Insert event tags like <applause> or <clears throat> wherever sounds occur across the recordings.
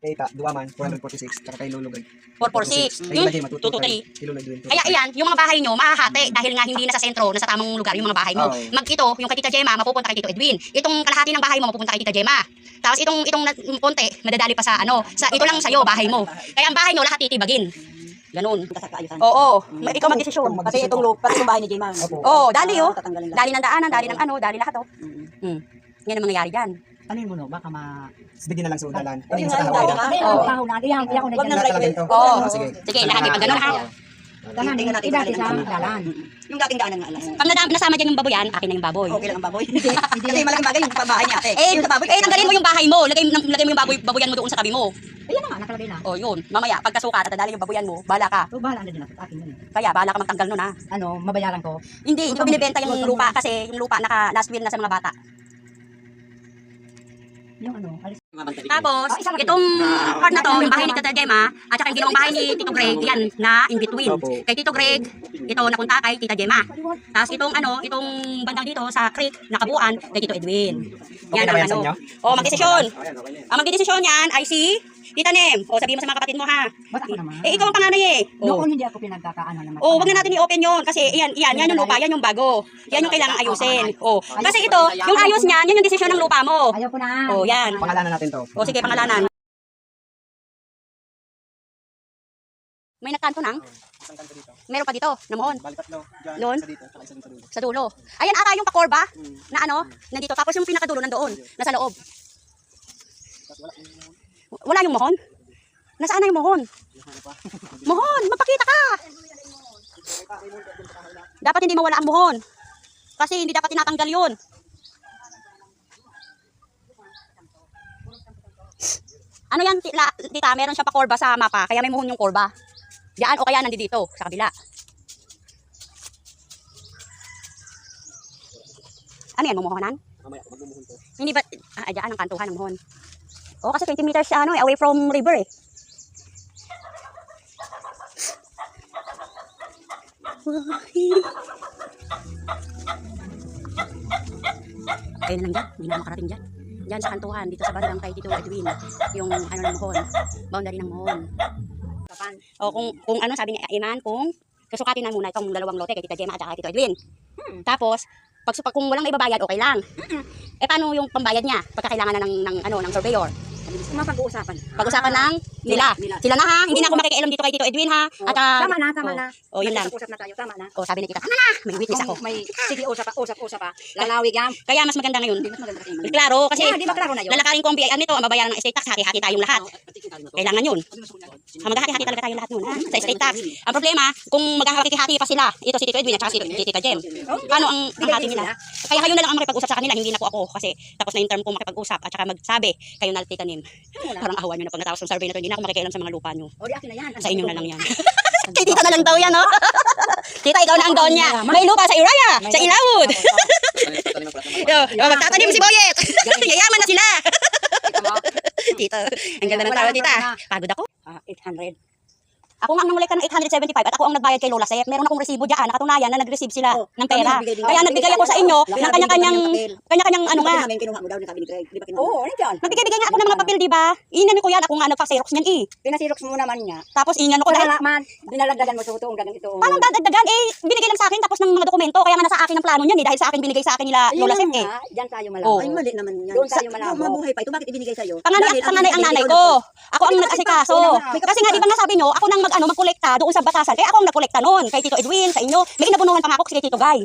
Kay Ta, Duaman, 446. Tsaka kay Lulugay. 446. Kay Hmm? Lagay, matuto. 223. Kay Lulugay. Kaya iyan, yung mga bahay nyo, mahahati dahil nga hindi nasa sentro, nasa tamang lugar yung mga bahay mo. Oo. Mag ito, yung kay Tita Gemma, mapupunta kay Tito Edwin. Itong kalahati ng bahay mo, mapupunta kay Tita Gemma. Tapos itong itong konti, madadali pa sa ano, sa ito lang sa'yo, bahay mo. Kaya ang bahay nyo, lahat titibagin. Ganun. Kaayusan. Oo, ma- ikaw mag-desisyon. Kasi itong lupa, pati yung bahay ni Jema. Opo. Oo, dali oh. Dali ng daanan, dali ng ano, dali lahat oh. Mm. Yan ang mangyayari dyan. Ano yun mo no? Baka ma... Sabihin na lang sa. Ayun Hindi nga, sa Ay, Oo. ang paho na. Iyan, iyan ko na Wag dyan. na Lahat right talaga way. ito. Oo. Sige. Sige, lahat yung pagganon ha. Tanan, Tingnan natin idati kung sa ang dalan. Yung dating daanan nga alas. Pag nada- nasama dyan yung baboyan, akin na yung baboy. Okay lang ang baboy. <laughs> Kasi malaking bagay yung pambahay niya ate. Eh, Yung sa baboy. eh, tanggalin mo yung bahay mo. Lagay, lagay mo yung baboy, baboyan mo doon sa tabi mo. Ayan na nga, nakalagay na. O yun, mamaya, pagkasukat at dadali yung baboyan mo, bala ka. So, bahala na din ako. Akin yun. eh. Kaya, bala ka magtanggal nun ha. Ano, mabayaran ko. Hindi, hindi ko binibenta yung lupa kasi yung lupa naka last will na sa mga bata. Yung ano, alis. Tapos, Ah, itong part na to, yung bahay ni Tita Gemma, at saka yung ginawang bahay ni Tito Greg, yan, na in between. Kay Tito Greg, ito napunta kay Tita Gemma. Tapos itong ano, itong bandang dito sa creek, nakabuan, kay Tito Edwin. Yan sa inyo? O, magdesisyon. Ang magdesisyon yan ay si Tita Nem. O, sabihin mo sa mga kapatid mo ha. Eh, ikaw ang panganay eh. O. Noon hindi ako pinagkakaano naman. Oh, wag na natin i-open 'yon kasi yan, yan, yan yung lupa, yan yung bago. Yan yung kailangan ayusin. Oh, kasi ito, yung ayos niyan, yan yung desisyon ng lupa mo. Ayaw ko na. Oh, yan. Pangalanan natin to. O sige, pangalanan. May nagkanto nang? Meron pa dito, namuhon, Bali tatlo. Diyan, Doon? isa dito, tsaka isa dito sa dulo. sa dulo. Ayan ata yung pakorba na ano, nandito. Tapos yung pinakadulo nandoon, nasa loob. Wala yung mohon? Nasaan na yung mohon? Mohon, magpakita ka! Dapat hindi mawala ang mohon. Kasi hindi dapat tinatanggal yun. Ano yan, tita, tita, meron siya pa korba sa mapa, kaya may mohon yung korba. Diyan o kaya nandito, sa kabila. Ano yan, mumuhonan? Mamaya, magmumuhon to. Hindi ba, ah, diyan ang kantuhan ng mohon. Oo, kasi 20 meters siya, ano, eh, away from river eh. Ayun na lang dyan, hindi na makarating dyan. Dyan sa kantuhan, dito sa bandang kay Tito Edwin, yung ano ng mohon, boundary ng mohon. O kung, kung ano sabi ni Iman, kung susukatin na muna itong dalawang lote kay Tita Gemma at saka kay Tito Edwin. Tapos, pag, kung walang maibabayad, okay lang. Eh paano yung pambayad niya? Pagka kailangan na ng, ng, ano, ng surveyor. Mga pag-uusapan. Pag-usapan ng nila. Nila. Sila na ha. Hindi na ako makikialam dito kay Tito Edwin ha. At ah, Tama na, tama oh, na. Oh, yun lang. Usap na tayo, tama na. Oh, sabi ni Tita, tama na. May witness ako. Kung may, sige, usap pa, usap, usap pa. Lalawig yan. Kaya mas maganda ngayon. Hindi mas maganda kayo. Klaro, kasi Yeah, di ba klaro na yun? lalakarin ko ang BIR nito, ang babayaran ng estate tax, hati-hati tayong lahat. Kailangan yun. Ah, Maghahati-hati talaga tayong lahat nun, ha? Sa estate tax. Ang problema, kung maghahati-hati pa sila, ito si Tito Edwin at saka si, si Tita Jem. Paano ang, ang hati nila? Kaya kayo na lang ang makipag-usap sa kanila, hindi na po ako. Kasi tapos na yung term ko makipag-usap at saka magsabi, kayo na Tita Nim. Parang ahawan nyo na pag natapos ng survey na to, hindi na ako makikialam sa mga lupa nyo. O, di akin na yan. Sa inyo na lang yan. <laughs> Kay tita na lang daw yan, <laughs> no? tita, ikaw na ang doon niya. May lupa sa Uraya, sa Ilawod. <laughs> Yo, yo, magtatanim si Boyet. Yayaman na sila. tita, ang ganda ng tao, tita. Pagod ako. Ah, 800. Ako nga ang nangulay ka ng 875 at ako ang nagbayad kay Lola Sef. Meron akong resibo diyan, nakatunayan na nag-receive sila Oh, ng kami pera. din. Kaya nagbigay ako sa inyo ng kanya-kanyang kanya-kanyang ano nga. namin kinuha mo daw, sabi ni Craig. Di ba kinuha? Oo, nandiyan. Nagbigay-bigay nga ako ng mga papel, di ba? Inano ko yan, ako nga nagpa-xerox niyan eh. Pinasirox mo naman niya. Tapos inano ko dahil man, dinalagdagan mo sa ito, gagang ito. Paano dadagdagan? Eh, binigay lang sa akin tapos ng mga dokumento. Kaya nga nasa akin ang plano niyan eh. Dahil sa akin binigay sa akin nila Lola Sef eh. Diyan tayo Oh. malabo. Ay, mali naman yan. Doon tayo malabo. Mabuhay pa ito, bakit ibinigay sa'yo? Panganay, Dahil ang panganay ang nanay ko. Ako ang nag-asikaso. Kasi nga, di ba nga sabi nyo, ako nang mag, ano, magkolekta doon sa batasan. Eh, ako ang nagkolekta noon. Kay Tito Edwin, sa inyo. May inabunuhan pa nga ako kay Tito Guy.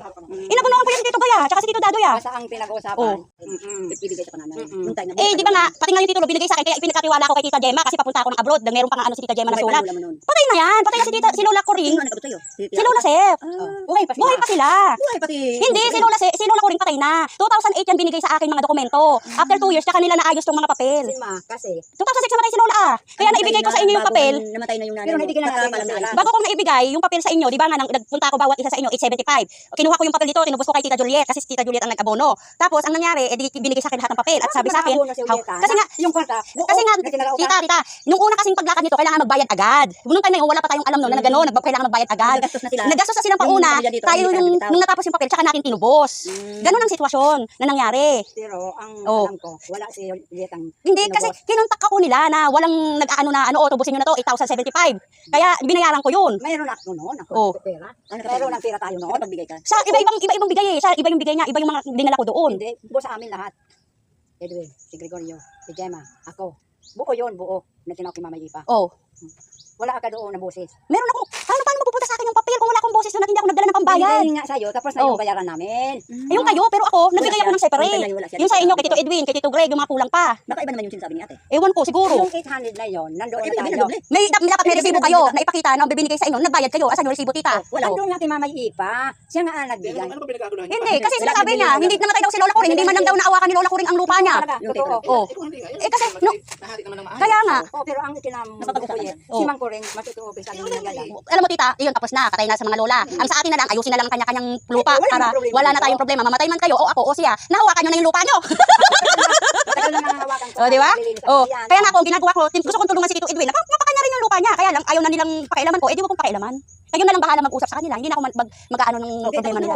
Inabunuhan ko yan si Tito Guy ah. Tsaka si Tito Dadoy ah. Basta ang pinag-uusapan. Oh. Mm-mm. Ibigay sa kananay. Mm-mm. Hintay na. Eh, di ba nga, pati nga yung titulo binigay sa akin. Kaya ipinagkatiwala ko kay Tita Gemma kasi papunta ako ng abroad. Meron pa nga ano si Tita Gemma na sulat. Patay na yan. Patay na si, Tita, si Lola Coring. Sa'yo? Si Lola Sef. Buhay pa sila. Buhay pa sila. Buhay pati. Hindi, si Lola, si, si Lola Coring patay na. 2008 yan binigay sa akin mga dokumento. After 2 years, tsaka nila naayos tong mga papel. Kasi. 2006 namatay si Lola ah. Kaya naibigay ko sa inyo yung papel. Namatay na yung nanay Naibigay Bibigyan na pala. Bago kong naibigay yung papel sa inyo, di ba nga, nang, nagpunta ako bawat isa sa inyo, 875. Kinuha ko yung papel dito, tinubos ko kay Tita Juliet, kasi si Tita Juliet ang nag-abono. Tapos, ang nangyari, edi binigay sa akin lahat ng papel. At sabi sa akin, kasi nga, yung kwarta, kasi nga, tita, tita, nung una kasing paglakad nito, kailangan magbayad agad. Nung time na yun, wala pa tayong alam noon na gano'n, nag- kailangan magbayad agad. Nagastos na sila. Nagastos na pauna, tayo yung, nung natapos yung papel, tsaka natin tinubos. Ganon ang sitwasyon na nangyari. Pero ang Oh. alam ko, wala si Juliet ang Hindi, kasi kinontak ako nila na walang nag-ano na, ano, autobusin nyo na to, 8,075. Kaya, binayaran ko yun. Mayroon ako noon, ako Oh. pera. Ano, mayroon ng pera tayo noon, pagbigay ka. Sa iba-ibang, iba-ibang bigay eh. Sa iba yung bigay niya, iba yung mga dinala ko doon. Hindi, buo sa amin lahat. Edwin, si Gregorio, si Gemma, ako. Buo yun, buo. Na tinawag kay Mama Yipa. Oh. Wala ka doon na busis. Meron akong, paano, paano mapupunta sa akin yung papel kung wala akong boses doon at hindi ako nagdala ng pambayad? Binigay nga sa'yo, tapos na Oh. yung bayaran namin. Ayun kayo, pero ako, nagbigay ako ng separate. Wala siya, wala siya. Yung sa inyo, kay Tito Edwin, kay Tito Greg, yung mga kulang pa. Baka iba naman yung sinasabi ni ate. Ewan ko, siguro. Yung 800 na yon, nandoon na may- tayo. May, dap- dapat may resibo kayo na ipakita na bibinigay sa inyo, nagbayad kayo. Asan yung resibo, tita? Wala doon nga kay Mama Yipa. Siya nga ang nagbigay. Ano ba pinagkakuluhan? Hindi, kasi sinasabi niya, hindi namatay daw si Lola Kuring, hindi man lang daw naawakan ni Lola Kuring ang lupa niya. Oh. Eh, kasi, no, kaya nga, Oh, pero ang Oh. si Mang Kuring, matutuo sa amin nagala. alam mo tita, iyon tapos na, katay na sa mga lola. Ang sa atin na lang, ayusin na lang ang kanya-kanyang lupa wala para namang problema wala na dito. tayong problema. Mamatay man kayo, o ako, o siya, nahawakan nyo na yung lupa nyo. <laughs> Tagal na nga hawakan ko. O, di ba? ako Oh, yan. kaya nga ako, ang ginagawa ko, tin- gusto kong tulungan si Tito Edwin. Napa- Napakanya rin yung lupa niya. Kaya lang, ayaw na nilang pakialaman ko. Eh, di ko kong pakialaman. Kayo na lang bahala mag-usap sa kanila. Hindi na ako mag, mag, mag-ano ng Okay, problema nila.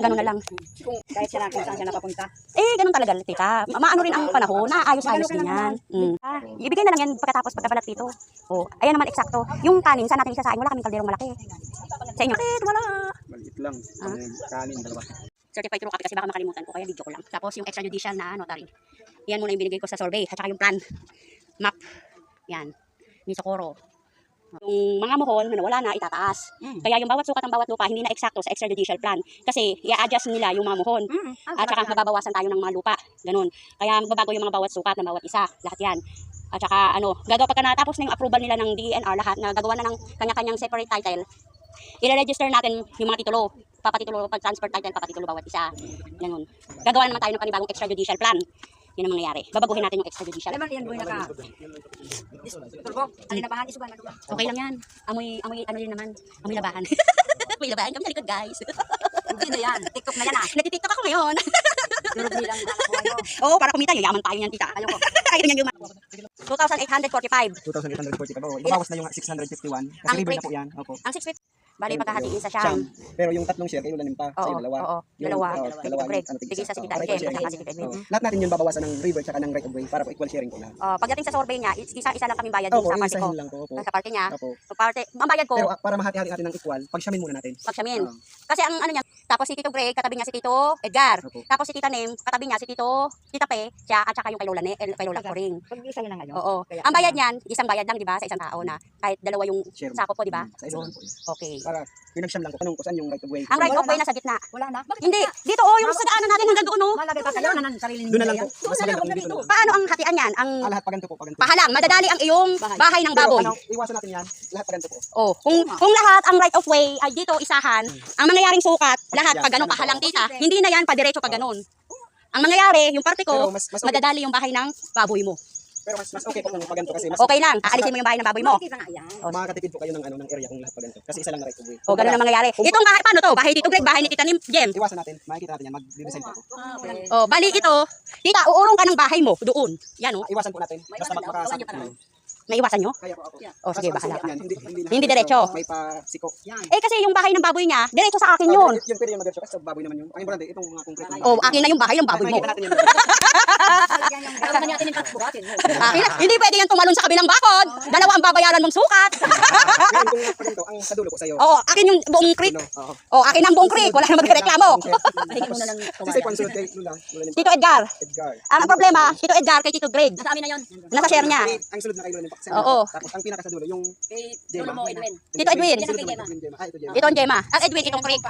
Ganun na lang. Kung kahit siya lang kung saan siya napapunta. Eh, ganun talaga, tita. Ma- Maano rin ang panahon. Naayos-ayos din yan. Mm. Ah, ibigay na lang yan pagkatapos pagkabalat dito. Oh, ayan naman eksakto. Yung kanin, saan natin isasain? Wala kaming kalderong malaki. Sa inyo. Eh, wala. Maliit lang. Ah. Ang kanin, dalawa. certified true copy kasi baka makalimutan ko kaya video ko lang. Tapos yung extrajudicial na notary. Yan muna yung binigay ko sa survey at saka yung plan. Map. Yan. Ni Socorro. Yung mga mohon, ano, wala na, itataas. Mm. Kaya yung bawat sukat ng bawat lupa, hindi na eksakto sa extrajudicial plan. Kasi, i-adjust nila yung mga mohon. Mm. At saka mababawasan tayo ng mga lupa. Ganun. Kaya magbabago yung mga bawat sukat ng bawat isa. Lahat yan. At saka ano, gagawa pagka natapos na yung approval nila ng DENR lahat na gagawa na ng kanya-kanyang separate title. I-register natin yung mga titulo. Papatitulo, pag transfer title, papatitulo bawat isa. Ganun. Gagawa naman tayo ng panibagong extrajudicial plan. Yun ang mangyayari. Babaguhin natin yung extrajudicial. Mo, yan boy naka. Turbo, ano na bahan, isugan na. Okay lang yan. Amoy, amoy, ano din naman. Amoy labahan. <laughs> Amoy labahan. Kami sa likod, guys. <laughs> Hindi na yan, TikTok na yan ah. Nagtitiktok ako ngayon. <laughs> Durog nilang anak ko. Oo, para kumita. Yayaman tayo yan, tita. Ayoko. <laughs> Ayaw niyan yung 2,845. 2,840 pa po. Babawas na yung 651. Kasi Ang river na po yan. Opo. Ang 650. Bali, pagkahatiin sa Siyam. Pero yung tatlong share, kayo lalim pa. Sa Oo, inyo dalawa. oo. Yung, Dalawa. oo, Dalawa. dalawa. Greg. ano, sa isa. si Oo, Tita para Jem, equal at saka sharing. si Tita Edwin. Oo. Lahat natin yung babawasan ng river tsaka ng right of way para po equal sharing po lahat. Oh, pagdating sa survey niya, is- isa-isa lang kami bayad sa parte ko. lang po. Sa parte niya. Opo. Sa parte, ang bayad ko, Pero ah, para mahati-hati natin ng equal, pagsiyamin muna natin. pagsamin. Oo. Kasi ang ano niya, tapos si Tito Greg, katabi niya si Tito Edgar. Opo. Tapos si Tita Nem, katabi niya si Tito, Tita Pe, siya at saka yung kay Lola, ne, eh, kay Lola Coring. Pag-isa yun na ngayon. Oo. Kaya- Ang bayad niyan, isang bayad lang, di ba, sa isang tao na kahit dalawa yung Share sakop ko, di ba? Mm, Sa isa lang po. yun. Okay. Para pinagsiyam lang ko, tanong ko saan yung right of way. Ang right of way na. nasa gitna. Wala na. Bakit Hindi, dito oh, yung sa daanan natin hanggang doon oh. Malagay pa kayo na ng sarili ninyo. Doon na lang po. Mas maganda kung dito na. Paano ang hatian yan? Ang Ah, lahat paganto po, paganto. pahalang, madadali ang iyong Bahay. bahay ng Pero baboy. ano, iwasan natin yan. Lahat paganto po. Oh, kung kung lahat ang right of way ay dito isahan, ang mangyayaring sukat, lahat pag ganun po. tita, hindi na yan pa diretso pag ganun. Ang mangyayari, yung parte ko, Pero mas, mas okay. madadali yung bahay ng baboy mo. Pero mas, mas okay po kung paganto kasi mas Okay lang, aalisin mo yung bahay ng baboy mo. Yan. makakatipid po kayo ng ano ng area kung lahat paganto. Kasi isa lang na right of way. O, ganun ang mangyayari. Itong bahay, paano to? Bahay ni Tito Greg, bahay ni Tita Nim, Jem. Iwasan natin, makikita natin yan, mag-design po. O, bali ito, tita, uurong ka ng bahay mo, doon. Yan o, Ah, Iwasan po natin. Basta naman. Naiwasan nyo? Kaya po ako. O, sige, Basta bahala ka. Hindi, hindi, Hindi diretso. May pasiko. Yan. Eh, kasi yung bahay ng baboy niya, diretso sa akin Ah, yun. Yung pwede yung mag-diretso kasi baboy naman yun. Ang importante, itong mga concrete. na O, bahay. akin na yung bahay ng baboy mo. Makikita natin yan. Yan yung gagawin natin yung buhatin. Akin na, hindi pwede yan tumalon sa kabilang bakod. Dalawa ang babayaran mong sukat. Ngayon, kung paganto, ang sa dulo po sa'yo. Oo, akin yung buong creek. Dulo, oo. O, akin ang buong creek. Wala nang magreklamo. Ng kay Lula. Lula ni Tito Edgar. Edgar. Ang problema, Tito Edgar kay Tito Greg. Nasa amin na yun. Nasa share niya. Ang sunod na kay Lula ni Pax. Oo. Tapos ang pinaka sa dulo, yung Kay. Lolo mo, Edwin. Tito Edwin. Ah, ito ang Gemma. Ang Edwin, itong creek.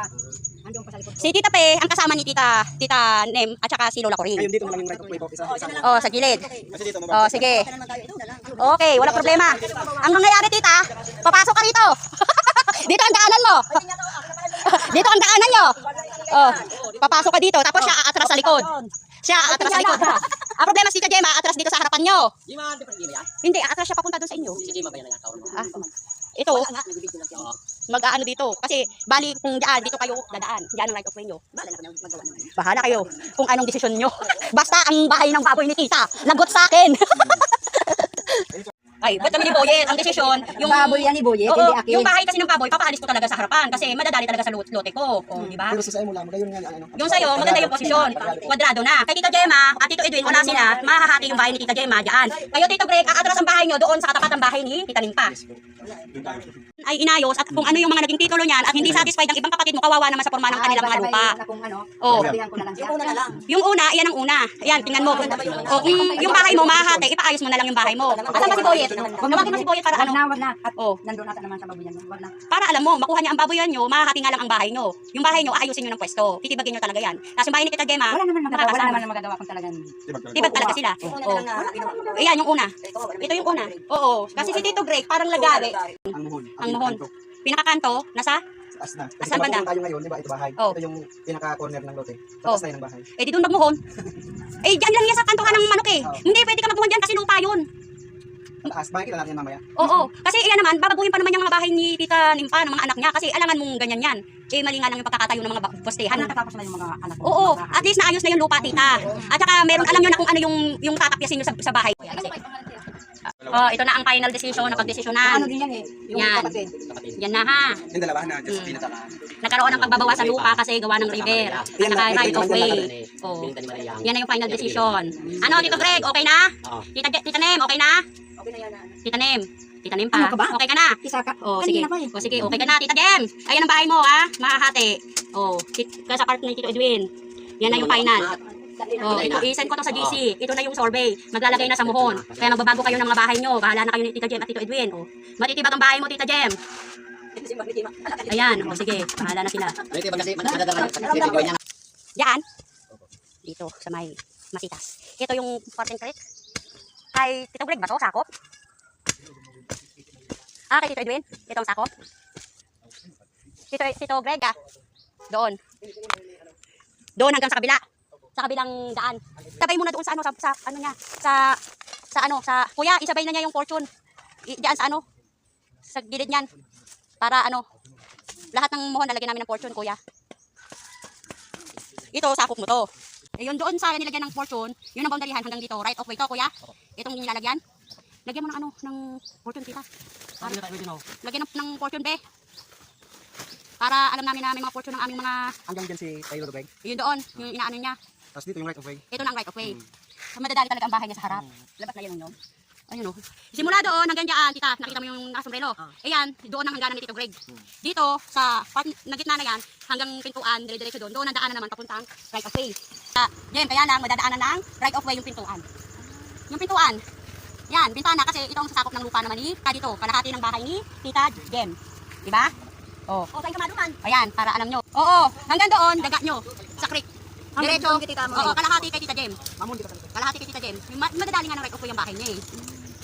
Andun pa sa likod. Si Tita Pe, ang kasama ni Tita, Tita Nem, at saka si Lola Ngayon Coring. dito na lang yung right of way po. Isa, isa lang. O, sa gilid. Kasi dito, O, mababa. sige. Lang. Okay, wala problema. Ang mangyayari, Tita, papasok ka rito. <laughs> dito ang daanan mo. <laughs> dito ang daanan nyo. Oh, papasok ka dito, tapos siya aatras sa likod. Siya aatras sa likod. Ang problema si Tita Gemma, aatras dito sa harapan nyo. Hindi, aatras siya papunta doon sa inyo. Ah. ito, mag-aano dito. Kasi, bali, kung daan, dito kayo dadaan. Diyan ang right of way nyo. Bahala kayo kung anong desisyon nyo. Basta ang bahay ng baboy ni tita, lagot sa akin. <laughs> Ay, ba't kami ni Boyet? Ang desisyon, yung... Baboy yan ni Boyet, Oo, hindi akin. yung bahay kasi ng baboy, papaalis ko talaga sa harapan kasi madadali talaga sa lot- lote ko. O, di ba? Pero sa mo lang, magayon nga ano. Yung sa'yo, maganda yung posisyon. Kwadrado na. Kay Tita Gemma at Tito Edwin, wala sila. Mahahati yung bahay ni Tita Gemma dyan. Kayo, Tito Greg, aatras ang bahay nyo doon sa katapat ng bahay ni Tita Nimpa. Ay inayos at kung ano yung mga naging titulo niyan at hindi satisfied ang ibang kapatid mo, kawawa naman sa forma ng kanilang mga lupa. Kung ano, Oo. sabihan ko na lang siya. Yung una na lang. Yung una, iyan ang una. Ayan, tingnan mo. O, kung yung bahay mo, mahahati, ipaayos mo na lang yung bahay mo. Asan ba si Boyet? Tawagin mo si Boyet para Wag ano? na, wag na. At Oh, nandun ata naman sa baboy yan. Wag na. para alam mo, makuha niya ang baboyan nyo, mahahati nga lang ang bahay nyo. Yung bahay nyo, aayusin nyo ng pwesto. Titibagin nyo talaga yan. Tapos yung bahay ni Tita Gemma, Wala naman magagawa. Wala naman magagawa kung talagang... Tibag talaga sila. Oo. Ayan, yung una. Ito yung una. Oo. Kasi si Tito Greg, parang lagawi. Ang muhon. Ang muhon. Pinakakanto, nasa? Taas na. Kasi Asan banda? tayo ngayon, di ba? Ito bahay. Oh. Ito yung pinaka-corner ng lote. Oh. Taas na yun ng bahay. Eh, di doon magmuhon. <laughs> eh, dyan lang yan sa kantuhan ng manok eh. Oo. Hindi pwede ka magmuhon dyan kasi lupa yun. Taas. Makikita natin yan mamaya. Oo. Kasi iyan naman, babaguhin pa naman yung mga bahay ni Tita Nimpa, ng mga anak niya. Kasi alangan mong ganyan yan. Eh, mali nga lang yung pagkakatayo ng mga ba- postehan. Nakatapos na yung mga anak ko. Oo, at least naayos na yung lupa, tita. At saka meron alam nyo na kung ano yung yung tatapyasin nyo sa, sa bahay. Oh, ito na ang final decision na Ano pagdesisyonan. din yan eh. Yung Yan. kapatid. Yan na ha. Yung dalawa na, just Mm. pinataka. Nagkaroon ng pagbabawas sa lupa kasi gawa ng river. At saka right of way. Oh. Yan na yung final decision. Ano, Tito Greg, okay na? Tita, Tita Nem, okay na? Tita Nem. Tita Nem pa. Ano ka ba? Okay ka na? Isa ka. Oh, sige. Pa eh. Oh, sige, okay ka na, Tita Jem. Ayan ang bahay mo, ha? Mahahati. Oh, tit- ka sa part ni Tito Edwin. Yan na yung final. Oh, ito, i-send ko to sa GC. Ito na yung survey. Maglalagay na sa muhon. Kaya magbabago kayo ng mga bahay nyo. Bahala na kayo ni Tita Jem at Tito Edwin. Oh, matitibag ang bahay mo, Tita Jem. Ayan, oh, sige. Bahala na sila. Diyan. Dito, sa may masitas. Ito yung parting creek. Kay Tito Greg ba to? Sakop? Ah, kay Tito Edwin? Ito ang sakop? Tito, Tito Greg ah. Doon. Doon hanggang sa kabila. Sa kabilang daan. Sabay mo na doon sa ano, sa, sa ano niya, sa, sa ano, sa, kuya, isabay na niya yung fortune. I, diyan sa ano, sa gilid niyan. Para ano, lahat ng muhon lalagyan namin ng fortune, kuya. Ito, sakop mo to. Eh, yun doon sa nilagyan ng fortune, yun ang boundaryhan hanggang dito. Right of way to, kuya. Itong nilalagyan. Lagyan mo ng ano, ng fortune, kita. Para, lagyan ng, ng fortune, be. Para alam namin na may mga fortune ng aming mga, Hanggang dyan si Taylor Greg. yun doon, yung inaano niya. Tapos dito yung right of way. Ito na ang right of way. So, madadali talaga ang bahay niya sa harap. Labas na yan yung Ayun o. Simula doon hanggang dyan, tita, nakita mo yung nakasombrero. Ayan, doon ang hangganan ni Tito Greg. Dito, sa part na gitna na yan, hanggang pintuan, dire-diretso doon, doon ang daanan naman papuntang right of way. Uh, yan, kaya lang, madadaanan ng right of way yung pintuan. Yung pintuan, yan, bintana kasi ito ang sasakop ng lupa naman ni, ah, dito, kalahati ng bahay ni Tita Jem. Diba? Oh. O, saan ka maduman? Ayan, para alam nyo. Oo, hanggang doon, daga nyo, sa creek. Diretso, oo, kalahati kay Tita Jem. Mamon dito. Kalahati kay Tita Jem. Madadali nga ng right of way yung bahay niya eh.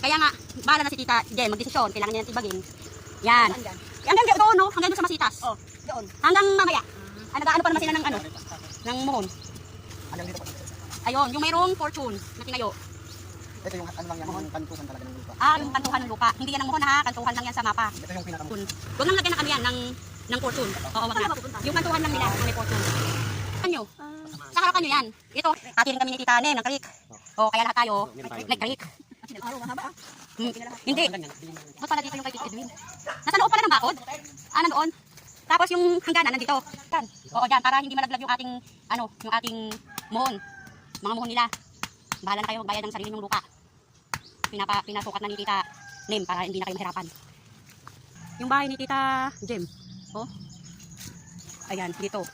Kaya nga, bahala na si Tita Jem, magdesisyon, kailangan niya ng tibagin. Yan. Hanggang doon, no? Hanggang doon sa Masitas. Oh, doon. Hanggang mamaya. Ah, nag-ano pa naman sila ng ano? Ng muhon. Hanggang dito po. Ayun, yung mayroong fortune na tinayo. Ito yung ano lang yan, yung kantukan talaga ng lupa. Ah, yung kantuhan ng lupa. Hindi yan ang muhon ha, kantuhan lang yan sa mapa. Ito yung pinaka Fortune. Huwag lang lagyan ng ano yan, ng, ng fortune. Oo, wag na. Yung kantuhan lang nila, na may fortune. Ano? Sa harapan nyo yan. Ito, hati rin kami ni Tita Nem ng creek. O, kaya lahat tayo, may creek. Hmm. Hindi. Ba't pala dito yung kay Tita Edwin? Nasa loob pala ng bakod? Ah, nandoon. Tapos yung hangganan nandito. Yan. Oo, dyan. Para hindi malaglag yung ating, ano, yung ating mohon. Mga mohon nila. Bahala na kayo magbayad ng sarili ng lupa. Pinapa, pinasukat na ni Tita Nem para hindi na kayo mahirapan. Yung bahay ni Tita Jem. Oh. Ayan, dito.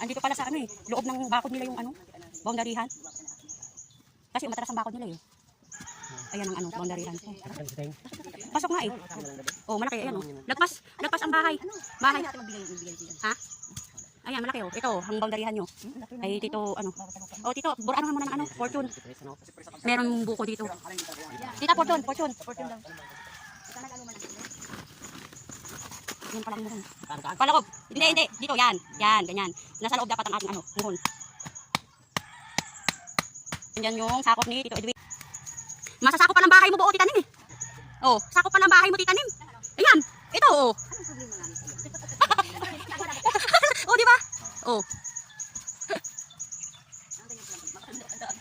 Andito pala sa ano eh, loob ng bakod nila yung ano, boundaryhan. Kasi umatras ang bakod nila eh. Ayan ang ano, boundaryhan. Oh. Pasok nga eh. Oh, malaki ayan oh. Lagpas, lagpas ang bahay. Bahay. Ha? Ayan, malaki oh. Ito, ang boundaryhan nyo. Ay, tito, ano. Oh, tito, buraano nga muna ng ano, fortune. Meron buko dito. Tita, fortune, fortune. Fortune lang. Yan pala muhon. Paloob. Hindi, hindi. Dito, yan. Yan, ganyan. Nasa loob dapat ang ating ano, muhon. Yan yung sakop ni Tito Edwin. Masasakop pa ng bahay mo buo, titanim eh. Oh, sakop pa ng bahay mo, titanim. Ayan. Ito, oh. <laughs> oh, di ba? Oh.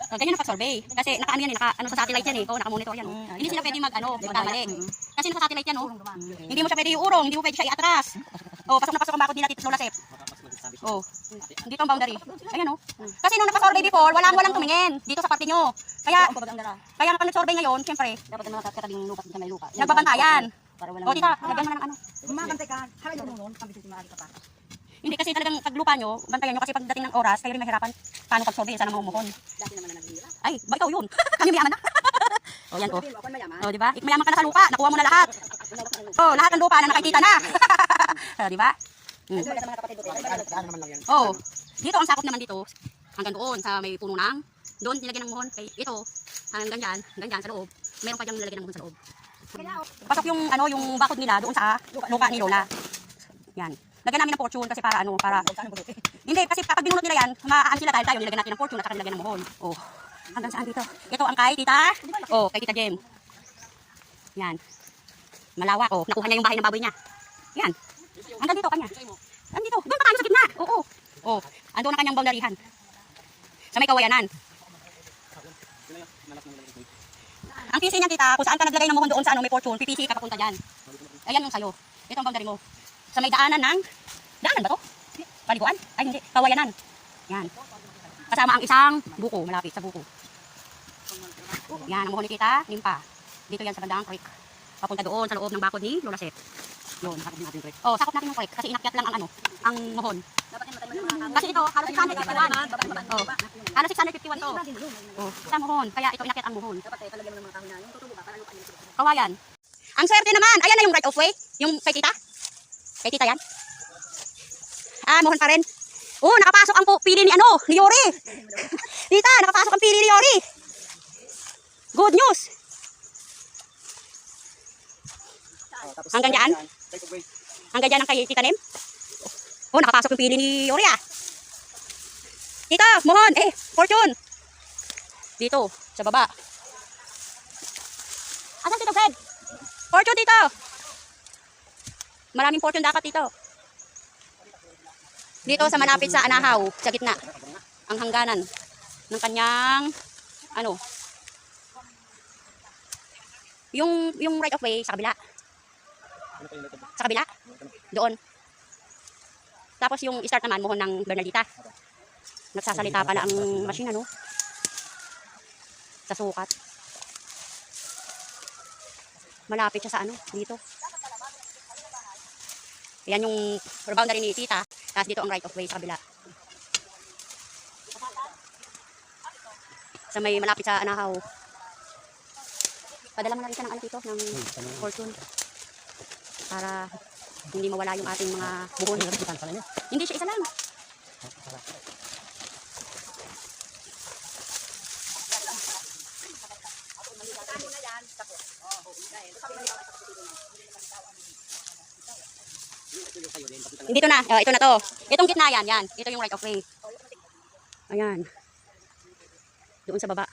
Oh, ganyan ang pag-survey. Kasi naka-ano yan eh, naka, ano sa satellite yan eh. Oo, naka-monitor yan. Oh. Hindi sila pwede mag, ano, magkamali. Kasi nasa satellite yan, oh. Hindi mo siya pwede iurong, hindi mo pwede siya iatras. Oh, pasok na pasok ang bakod nila, Tito Lola Sep. Oh, dito ang boundary. Ayan, oh. Kasi nung naka-survey before, walang walang tumingin dito sa parte nyo. Kaya, kaya kapag nag-survey ngayon, siyempre, Dapat ang mga katabing lupa sa may lupa. nagbabantayan. Para walang... O, tita, lagyan mo na ng ano. Umabantay ka. Haray mo noon. Kami dito maaari ka pa. Hindi kasi talagang pag lupa nyo, bantayan nyo kasi pagdating ng oras, kayo rin mahirapan. Paano pag-survey? Sana mamumuhon. Dati naman na naghihirap. Ay, ba ikaw yun? <laughs> Kami mayaman na. <laughs> o, yan ko. O, di ba? Mayaman ka na sa lupa. Nakuha mo na lahat. O, lahat ng lupa na nakikita na. <laughs> o, di ba? Yan. Oh, dito ang sakop naman dito, hanggang doon sa may puno ng, doon nilagyan ng muhon kay ito, hanggang dyan, hanggang dyan sa loob. Meron pa diyang nilagyan ng muhon sa loob. Pasok yung ano, yung bakod nila doon sa lupa ni Lola. Yan. Lagyan namin ng fortune kasi para ano, para Hindi kasi kapag binunot nila yan, maaan sila dahil tayo nilagyan natin ng fortune at saka nilagyan ng muhon. Oh. Hanggang saan dito? Ito ang kay tita. Oh, kay tita Jem. Yan. Malawak oh, nakuha niya yung bahay ng baboy niya. Yan. Hanggang dito kanya. Andito, doon pa tayo sa gitna. Oo. Oh, ando na kanyang boundaryhan. Sa may kawayanan. Ang PC niyan tita, kung saan ka naglagay ng muhon doon sa ano may fortune, PPC ka papunta diyan. Ayan yung sayo. Ito ang boundary mo. Sa may daanan ng daanan ba to? Paliguan? Ay hindi, kawayanan. Yan. Kasama ang isang buko, malapit sa buko. Yan, ang muhon ni tita, limpa. Dito yan sa bandang creek. Papunta doon sa loob ng bakod ni Lola Seth. Yun, sakop natin yung creek. Oh, sakop natin yung creek kasi inakyat lang ang ano, ang muhon. Kasi ito, halos 651. Oh, halos 651 to. Oh, isang muhon. Kaya ito inakyat ang muhon. Dapat eh, palagyan mo ng mga na yung tutubo ka para lupa yung Kawayan. Ang swerte naman. Ayan na yung right of way. Yung kay tita. Kay tita yan. Ah, muhon pa rin. Oh, nakapasok ang pili ni ano, ni Yori. <laughs> tita, nakapasok ang pili ni Yori. Good news. Tapos Hanggang dyan? Hanggang dyan ang kay tita Nem. Oh, nakapasok yung pili ni Yori ah. Tita, muhon. Eh, fortune. Dito, sa baba. Asan tito Fred? Fortune dito. Maraming fortune dapat dito. Dito sa malapit sa Anahaw, sa gitna. Ang hangganan ng kanyang ano? Yung yung right of way sa kabila. Sa kabila? Doon. Tapos yung start naman, muhon ng Bernaldita. Nagsasalita pala ang machine, ano? Sa sukat. Malapit siya sa ano, dito. Yan yung boundary ni tita. Tapos dito ang right of way sa kabila. Sa may malapit sa Anahaw. Padala mo na rin siya ng ano dito, ng fortune. Para hindi mawala yung ating mga buhon. Hindi siya isa lang. Dito na. Oh, ito na to. Itong gitna yan. Yan. Ito yung right of way. Ayan. Doon sa baba.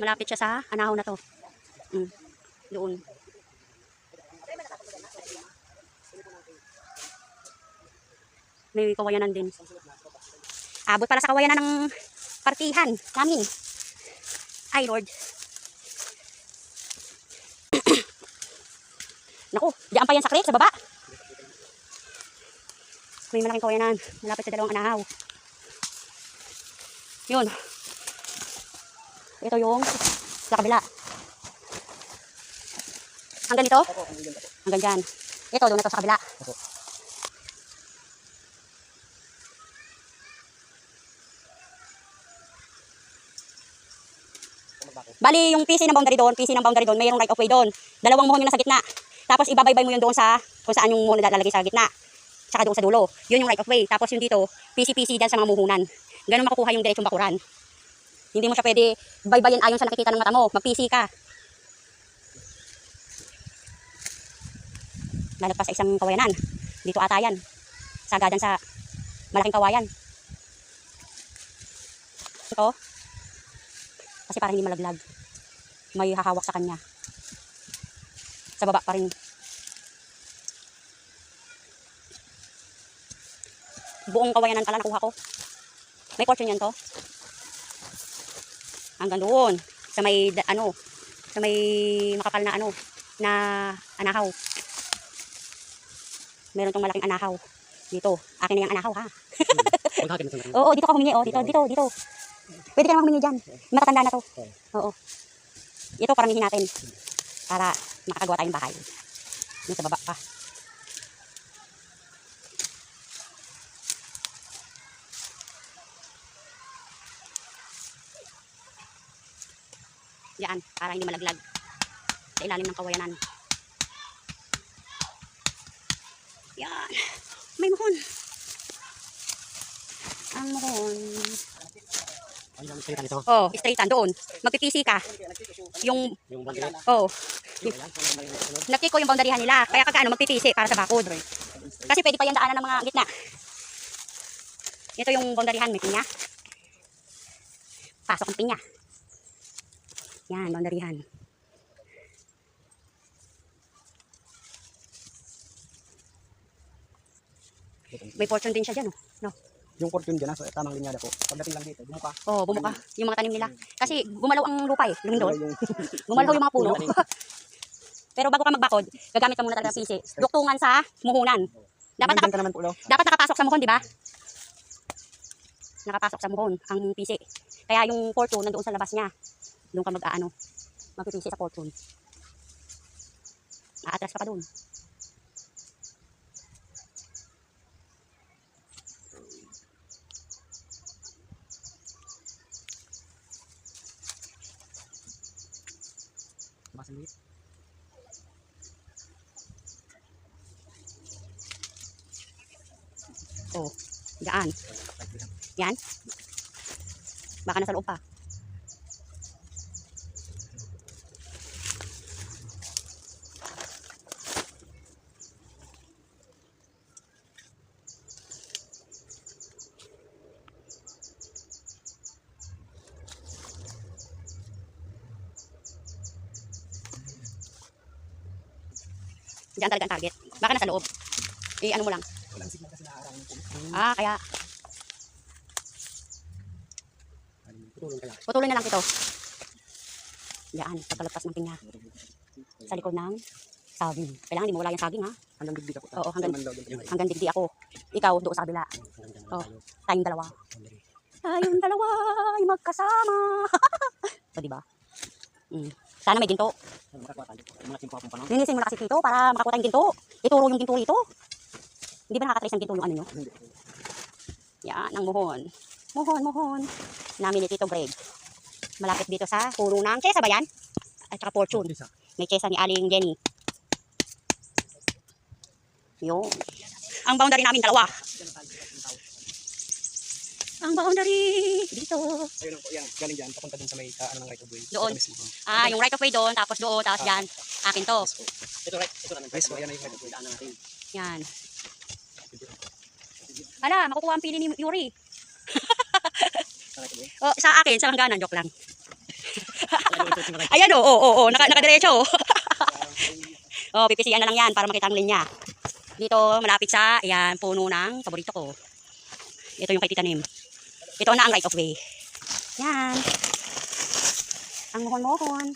Malapit siya sa anahaw na to. Mm. Doon. May kawayanan din. Abot pala sa kawayanan ng partihan namin. Ay, Lord. <clears throat> Naku, diyan pa yan sa creek, sa baba. May malaking kawayanan. Malapit sa dalawang anahaw. Yun. Ito yung sa kabila. Hanggang dito? Hanggang dyan po. Hanggang dyan. Ito, doon na to sa kabila. Opo. Bali, yung PC ng boundary doon, PC ng boundary doon, mayroong right of way doon. Dalawang muhon yung nasa gitna. Tapos ibabaybay mo yung doon sa kung saan yung muhon na lalagay sa gitna. Tsaka doon sa dulo. Yun yung right of way. Tapos yung dito, PC-PC dyan sa mga muhunan. Ganun makukuha yung diretsong bakuran. Hindi mo siya pwede baybayin ayon sa nakikita ng mata mo. Mag-PC ka. Lalagpas sa isang kawayanan. Dito ata yan. Sagadan sa malaking kawayan. Ito. Kasi para hindi malaglag. May hahawak sa kanya. Sa baba pa rin. Buong kawayanan pala nakuha ko. May fortune yan to. Hanggang doon. Sa may, ano, sa may makapal na, ano, na anahaw. Meron tong malaking anahaw. Dito. Akin na yung anahaw, ha? <laughs> Oo, dito ka humingi, oh. Dito, dito, dito. Pwede ka naman humingi dyan. Matatanda na to. Oo. Ito, paramihin natin. Para makakagawa tayong bahay. Dito sa baba pa. Diyan, para hindi malaglag. Sa ilalim ng kawayanan. Yan. May muhon. Ang muhon. Lang salita nito. Oh, straightan doon. Magpipisi ka. Yung, Yung oh, na sunod. nakik ko yung boundaryhan nila. Kaya kakaano, magpipisi para sa bakod. Kasi pwede pa yan daanan ng mga gitna. Ito yung boundaryhan, may pinya. Pasok ang pinya. Yan, boundaryhan. May fortune din siya dyan, oh. Yung fortune dyan, nasa tamang linyada po. Pagdating lang dito, bumuka. Oh, bumuka. Yung mga tanim nila. Kasi gumalaw ang lupa eh, lumindol. Yung, <laughs> Gumalaw yung mga puno. <laughs> Pero bago ka magbakod, gagamit ka muna talaga ng pisi. Duktungan sa muhunan. Dapat, naka, ka naman po, dapat nakapasok sa muhon, di ba? Nakapasok sa muhon ang pisi. Kaya yung fortune nandoon sa labas niya. Doon ka mag-aano, magpipisi sa fortune. Aatras ka pa doon. Masalit. Oh, daan. Yan. Baka nasa loob pa. Diyan talaga ang target. Baka nasa loob. Eh, ano mo lang. Walang signal kasi naaarang po. Ah, kaya Tutulong kaya. Putulin na lang ito. Yan, pagkalagpas ng pinya. Sa likod ng saging. Kailangan di mawala yung saging ha. Hanggang digdi ka po. Oo, hanggang- Hanggang digdi ako. Ikaw doon sa kabila. Oh. Tayong dalawa. Tayong dalawa ay magkasama. <laughs> so, di ba? Mm. Sana may ginto. Linisin mo na kasi dito para makakuha tayong ginto. Ituro yung ginto rito. Hindi ba nakakatrace ng ginto yung ano nyo? Hindi. Yan, ang muhon. Muhon, muhon. Namin ni Tito Greg. Malapit dito sa puno ng Chesa ba yan? At saka Fortune. May Chesa ni Aling Jenny. Yun. Ang boundary namin dalawa. Ang boundary dito. Ayun po, yan. Galing dyan. Papunta dun sa may, ah, ano ng right of way. Doon. Ah, yung right of way doon, tapos doon, tapos dyan. Akin to. Yes. Ito right. Ito naman. Yes po, yan na yung right of way. Daan na natin. Yan. Hala, makukuha ang pili ni Yuri. <laughs> Oh, sa akin, sa langganan, joke lang. <laughs> Ayan o, oo, oo, oo, naka, nakadiretso. oh, <laughs> pipisian na lang yan para makita ang linya. Dito, malapit sa, ayan, puno ng paborito ko. Ito yung kay Tita Nim. Ito na ang right of way. Yan. Ang mohon-mohon.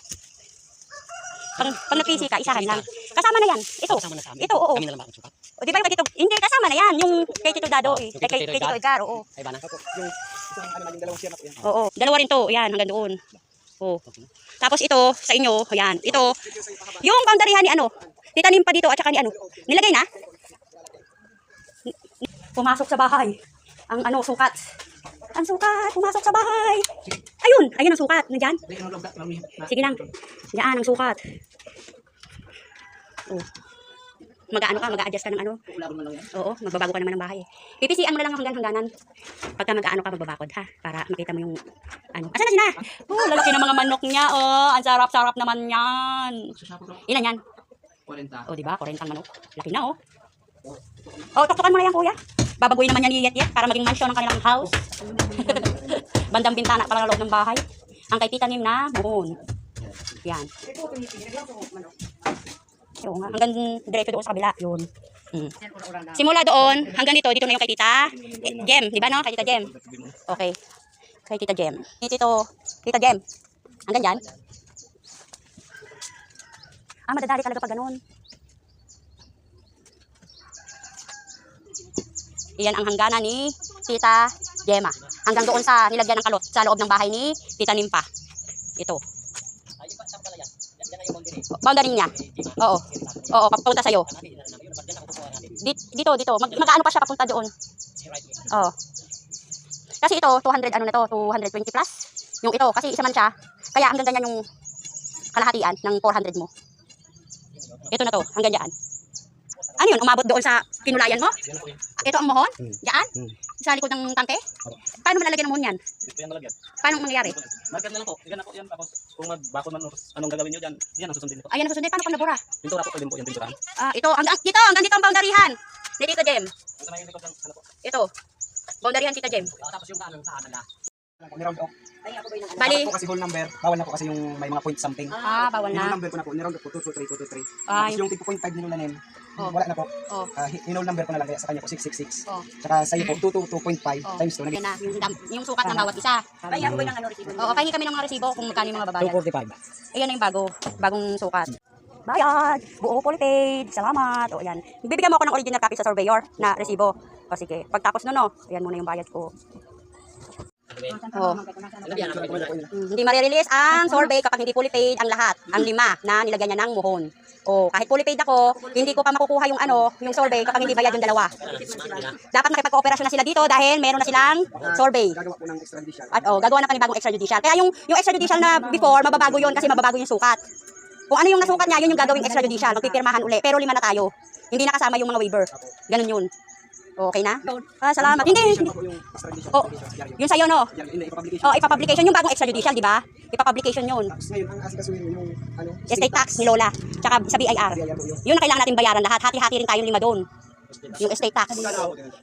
Pag, pag nagpisi ka, isahan lang. Kasama na yan. Ito. Kasama na sa amin. Ito, oo. Kami na lang makakasukat. O, di ba yung kay Tito? Hindi, kasama na yan. Yung kay Tito Dado, Oh, eh. yung Kay, kay kay, Tito Edgar. Oo. Ay, bana. Opo. Yung isang ano namin, dalawang siya na po yan. Oo, dalawa rin to. Yan, hanggang doon. Oh. Tapos ito, sa inyo, yan. Ito, yung boundaryhan ni ano, titanim pa dito at saka ni ano. Nilagay na? Pumasok sa bahay. Ang ano, sukat. Ang sukat, pumasok sa bahay. Ayun, ayun ang sukat. Nandyan. Sige lang. Yan ang sukat. Oh. Mag-ano ka, mag-a-adjust ka ng ano. Oo, magbabago ka naman ng bahay. Pipisian mo na lang hanggang hangganan. Pagka mag-ano ka, magbabakod ha. Para makita mo yung ano. Asan na sila? Oh, lalaki ng mga manok niya. Oh, ang sarap-sarap naman yan. Ilan yan? 40. Oh, di ba? 40 ang manok. Laki na oh. Oh, tuktukan mo na yan, kuya. Babaguhin naman yan ni Yet Yet para maging mansion ang kanilang house. <laughs> Bandang bintana pa lang loob ng bahay. Ang kay Tita Nim na buon. Yan. Nga, hanggang diretso doon sa kabila. Yun. Mm. Simula doon, hanggang dito, dito na yung kay Tita Jem, di ba no? Kay Tita Jem. Okay. Kay Tita Jem. Dito, Tita Jem. Hanggang dyan. Ah, madadali talaga pag ganun. Iyan ang hangganan ni Tita Gemma. Hanggang doon sa nilagyan ng kalot sa loob ng bahay ni Tita Nimpa. Ito. Boundary niya. Oo. Oo, papunta sa'yo. Dito, dito, dito. Mag, magkaano pa siya papunta doon? Oo. Kasi ito, 200, ano na to, 220 plus. Yung ito, kasi isa man siya. Kaya hanggang ganyan yung kalahatian ng 400 mo. Ito na to, hanggang dyan. Ano yun, umabot doon sa pinulayan mo? Ito ang mohon? Hmm. Diyan? Sa likod ng tangke? Opo. Paano malalagyan ng mohon yan? Ito yung nalagyan. Paano mangyayari? Market na lang po. Yan po yan. Tapos kung magbakod man, anong gagawin nyo dyan, yan ang susundin ko. Ayan ang susunod. Paano pag nabura? Pintura po pwede po yung pinturahan. Ah, ito, hanggang, dito, hanggang dito ang boundaryhan. Ni Tito Jem. Ano. Ito. Boundaryhan Tita Jem. Tapos yung kanan sa kanila. Niround ko. Bali. Dapat po kasi whole number. Bawal na po kasi yung may mga point something. Ah, bawal Yung na. number ko na po. Niround ko po 223, 223. Ah, Tapos yung tipo point 5 nilulanin. Oh. Wala na po. Oh. Uh, hinol number ko na lang kaya sa kanya po 666. Oh. Tsaka sa iyo po 222.5 Oh. times 2. Yan na, yung, dam- yung sukat ng bawat isa. Ay, ako ba ng ano resibo? Oo, pahingi kami ng mga resibo kung magkano yung mga babayad. 245. Ayan na yung bago, bagong sukat. Bayad! Buo fully paid. Salamat. O, ayan. Bibigyan mo ako ng original copy sa surveyor na resibo. O, sige. Pagtapos nun, no, ayan muna yung bayad ko. Oh. Mm, hindi marirelease ang survey kapag hindi fully paid ang lahat, ang lima na nilagyan niya ng muhon. O, kahit fully paid ako, hindi ko pa makukuha yung ano, yung survey kapag hindi bayad yung dalawa. Dapat makipag-kooperasyon na sila dito dahil meron na silang survey. Gagawa po ng extradition. At oh, gagawa na panibagong extrajudicial. Kaya yung yung extrajudicial na before, mababago yun kasi mababago yung sukat. Kung ano yung nasukat niya, yun yung gagawing extrajudicial. Magpipirmahan uli. Pero lima na tayo. Hindi nakasama yung mga waiver. Ganun yun. Okay na? Ah, salamat. Hindi. Oh, Yun sa'yo, no? Oh, ipapublication. Yung bagong extrajudicial, di ba? Ipapublication yun. Ngayon, ang asikasuhin yung ano, Estate tax ni Lola. Tsaka sa BIR. Yun. Ang kailangan natin bayaran lahat. Hati-hati rin tayong lima doon. Yung estate tax.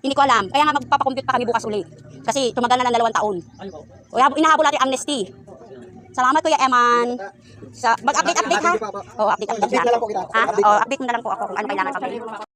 Hindi ko alam. Kaya nga magpapakompute pa kami bukas uli. Kasi tumagal na ng dalawang taon. O, hab- inahabol natin amnesty. Salamat Kuya Eman. Sa mag-update update ha. Oh, update update na na. Ha? Update Oh, na. update mo na lang po ako kung ano kailangan pa.